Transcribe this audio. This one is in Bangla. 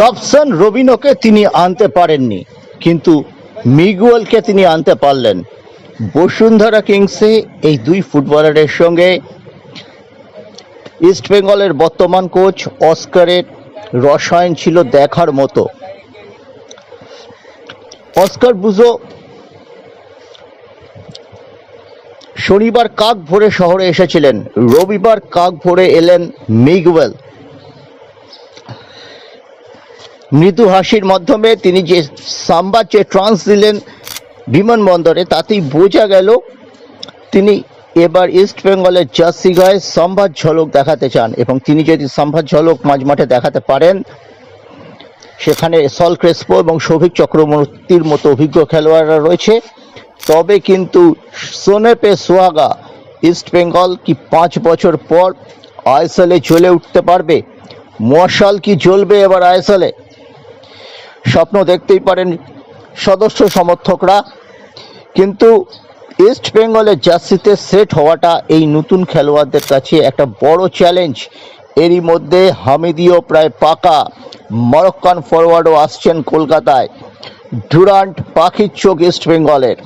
রবসন রবিনোকে তিনি আনতে পারেননি, কিন্তু মিগুয়েলকে তিনি আনতে পারলেন। বসুন্ধরা কিংসে এই দুই ফুটবলারের সঙ্গে ইস্টবেঙ্গলের বর্তমান কোচ অস্কারের রসায়ন ছিল দেখার মতো। অস্কার বুজো শনিবার কাক ভোরে শহরে এসেছিলেন। রবিবার কাক ভোরে এলেন মিগুয়েল। মৃদু হাসির মাধ্যমে তিনি যে সাম্বার যে ট্রান্স দিলেন বিমানবন্দরে, তাতেই বোঝা গেল তিনি এবার ইস্ট বেঙ্গলের জার্সি গায়ে সম্ভার ঝলক দেখাতে চান এবং তিনি যদি সম্ভার ঝলক মাঝ মাঠে দেখাতে পারেন, সেখানে সল ক্রেসপো এবং সৌভিক চক্রবর্তীর মতো অভিজ্ঞ খেলোয়াড়রা রয়েছে। তবে কিন্তু সোনেপে সোহাগা ইস্ট বেঙ্গল কি পাঁচ বছর পর আইএসএলে জ্বলে উঠতে পারবে? মশাল কি জ্বলবে এবার আইএসএলে? স্বপ্ন দেখতেই পারেন সদস্য সমর্থকরা। কিন্তু ইস্ট বেঙ্গলের জার্সিতে সেট হওয়াটা এই নতুন খেলোয়াড়দের কাছে একটা বড় চ্যালেঞ্জ এরই মধ্যে হামিদিও প্রায় পাকা মরক্কান ফরওয়ার্ডও আসছেন কলকাতায়। ডুরান্ট পাখির চোখ ইস্ট বেঙ্গলের